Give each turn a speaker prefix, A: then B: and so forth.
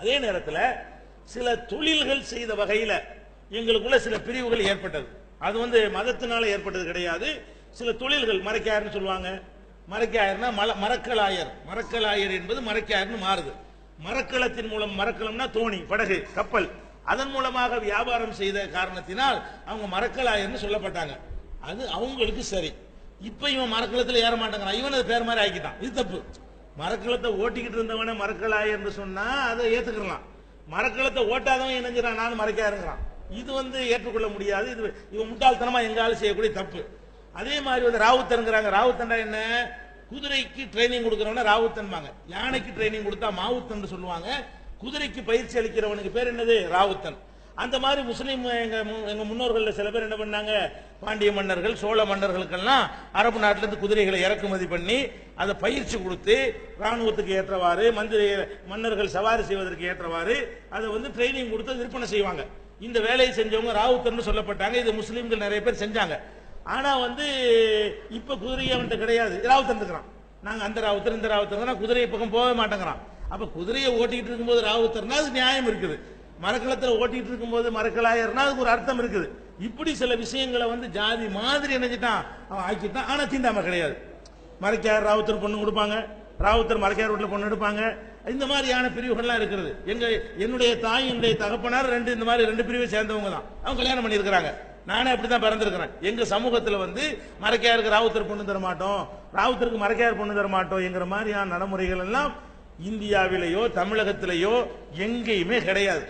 A: அதே நேரத்தில் சில தொழில்கள் செய்த வகையில் எங்களுக்குள்ள சில பிரிவுகள் ஏற்பட்டது. அது வந்து மதத்தினால ஏற்பட்டது கிடையாது. சில தொழில்கள் மறைக்காயர்னு சொல்லுவாங்க. மறைக்காயர்னா மல மரக்கலாயர். மரக்கலாயர் என்பது மறைக்காயர்னு மாறுது. மரக்கலத்தின் மூலம் மரக்கலம்னா தோணி படகு கப்பல். அதன் மூலமாக வியாபாரம் செய்த காரணத்தினால் அவங்க மரக்கலாயர்னு சொல்லப்பட்டாங்க. அது அவங்களுக்கு சரி. இப்ப இவன் மரக்கலத்தில் ஏற மாட்டேங்கிறான். இவன் அது பேர் மாதிரி ஆக்கிட்டான். இது தப்பு. மரக்கலத்தை ஓட்டிக்கிட்டு இருந்தவன என்று சொன்னா அதை ஏத்துக்கலாம் மரக்கலத்தை ஓட்டாதவன் இணைஞ்சிடான் நான் மறைக்காருங்கிறான் இது வந்து ஏற்றுக்கொள்ள முடியாது. இது இவன் முட்டாள்தனமா எங்காலும் செய்யக்கூடிய தப்பு. அதே மாதிரி வந்து ராவுத்தனுங்கிறாங்க ராவுத்தன்டா என்ன? குதிரைக்கு ட்ரைனிங் கொடுக்கறவன ராவுத்தன்பாங்க. யானைக்கு ட்ரைனிங் கொடுத்தா மாவுத்தன் சொல்லுவாங்க. குதிரைக்கு பயிற்சி அளிக்கிறவனுக்கு பேர் என்னது? ராவுத்தன். அந்த மாதிரி முஸ்லீம் எங்க எங்க முன்னோர்கள் சில பேர் என்ன பண்ணாங்க? பாண்டிய மன்னர்கள் சோழ மன்னர்களுக்கெல்லாம் அரபு நாட்டிலிருந்து குதிரைகளை இறக்குமதி பண்ணி அதை பயிற்சி கொடுத்து ராணுவத்துக்கு ஏற்றவாறு மந்திரி மன்னர்கள் சவாரி செய்வதற்கு ஏற்றவாறு அதை வந்து ட்ரைனிங் கொடுத்து விற்பனை செய்வாங்க. இந்த வேலையை செஞ்சவங்க ராவுத்தர்னு சொல்லப்பட்டாங்க. இது முஸ்லீம்கள் நிறைய பேர் செஞ்சாங்க. ஆனா வந்து இப்ப குதிரை அவன்கிட்ட கிடையாது. ராவுத்தர் இருக்கிறான் நாங்க அந்த ராவுத்தர் இந்த ராவுத்தர் குதிரை பக்கம் போக மாட்டேங்கிறான். அப்ப குதிரையை ஓட்டிக்கிட்டு இருக்கும்போது ராவுத்தர்னா அது நியாயம் இருக்குது. மரக்கலத்தில் ஓட்டிட்டு இருக்கும்போது மரக்கலாயர்னா அதுக்கு ஒரு அர்த்தம் இருக்குது. இப்படி சில விஷயங்களை வந்து ஜாதி மாதிரி நினைச்சிட்டான் அவன் ஆக்கிட்டான். ஆனால் தீண்டாம கிடையாது. மறைக்கார் ராவுத்தர் பொண்ணு கொடுப்பாங்க. ராவுத்தர் மறைக்கார் வீட்டில் பொண்ணு எடுப்பாங்க. இந்த மாதிரியான பிரிவுகள்லாம் இருக்கிறது எங்க என்னுடைய தாய் என்னுடைய தகப்பனார் ரெண்டு இந்த மாதிரி ரெண்டு பிரிவை சேர்ந்தவங்க தான். அவங்க கல்யாணம் பண்ணியிருக்கிறாங்க. நானே அப்படிதான் பிறந்திருக்கிறேன். எங்க சமூகத்தில் வந்து மறைக்காருக்கு ராவுத்தர் பொண்ணு தர மாட்டோம். ராவுத்தருக்கு மறைக்கார் பொண்ணு தர மாட்டோம் என்கிற மாதிரியான நடைமுறைகள் எல்லாம் இந்தியாவிலேயோ தமிழகத்திலேயோ எங்கேயுமே கிடையாது.